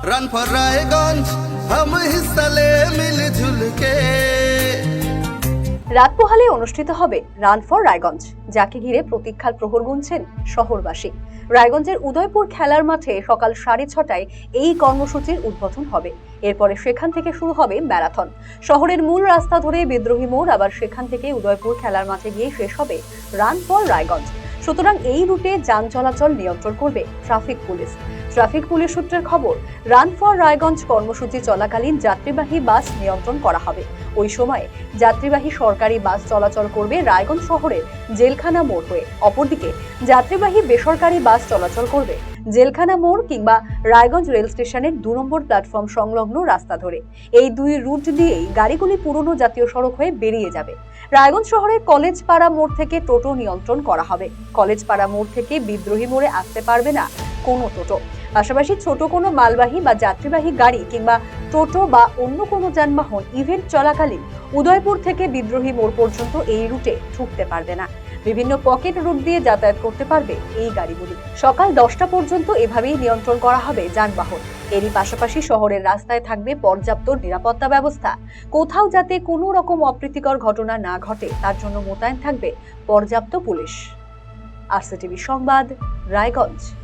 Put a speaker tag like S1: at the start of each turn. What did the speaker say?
S1: Run for Raiganj हम हिस्सा ले मिलजुल के
S2: রাত পোহালে অনুষ্ঠিত হবে রান ফর রায়গঞ্জ যাকে ঘিরে প্রতীক্ষার প্রহর গুনছেন শহরবাসী রায়গঞ্জের উদয়পুর খেলার মাঠে সকাল সাড়ে ছটায় এই কর্মসূচির উদ্বোধন হবে এরপরে সেখান থেকে শুরু হবে ম্যারাথন শহরের মূল রাস্তা ধরে বিদ্রোহী মোড় আবার সেখান থেকে উদয়পুর খেলার মাঠে গিয়ে শেষ হবে রান ফর রায়গঞ্জ সুতরাং এই রুটে যান চলাচল নিয়ন্ত্রণ করবে ট্রাফিক পুলিশ। ট্রাফিক পুলিশ সূত্রের খবর রান ফর রায়গঞ্জ কর্মসূচি চলাকালীন যাত্রীবাহী বাস নিয়ন্ত্রণ করা হবে। ওই সময়ে যাত্রীবাহী সরকারি বাস চলাচল করবে রায়গঞ্জ শহরের জেলখানা মোড় হয়ে। অপরদিকে, যাত্রীবাহী বেসরকারি বাস চলাচল করবে জেলখানা মোড় কিংবা রায়গঞ্জ রেল স্টেশনের দু নম্বর প্ল্যাটফর্ম সংলগ্ন রাস্তা ধরে। এই দুই রুট দিয়েই গাড়িগুলি পুরনো জাতীয় সড়ক হয়ে বেরিয়ে যাবে। রায়গঞ্জ শহরের কলেজ পাড়া মোড় থেকে টোটো নিয়ন্ত্রণ করা হবে। কলেজ পাড়া মোড় থেকে বিদ্রোহী মোড়ে আসতে পারবে না কোনো টোটো। পাশাপাশি ছোট কোনো মালবাহী বা যাত্রীবাহী গাড়ি কিংবা টোটো বা অন্য কোনো যানবাহন ইভেন্ট চলাকালীন উদয়পুর থেকে বিদ্রোহী মোড় পর্যন্ত এই রুটে ঢুকতে পারবে না। বিভিন্ন পকেট রুট দিয়ে যাতায়াত করতে পারবে এই গাড়িগুলি। সকাল দশটা পর্যন্ত এভাবেই নিয়ন্ত্রণ করা হবে যানবাহন। এরই পাশাপাশি শহরের রাস্তায় থাকবে পর্যাপ্ত নিরাপত্তা ব্যবস্থা। কোথাও যাতে কোনো রকম অপ্রীতিকর ঘটনা না ঘটে, তার জন্য মোতায়েন থাকবে পর্যাপ্ত পুলিশ। আরসিটিভি সংবাদ, রায়গঞ্জ।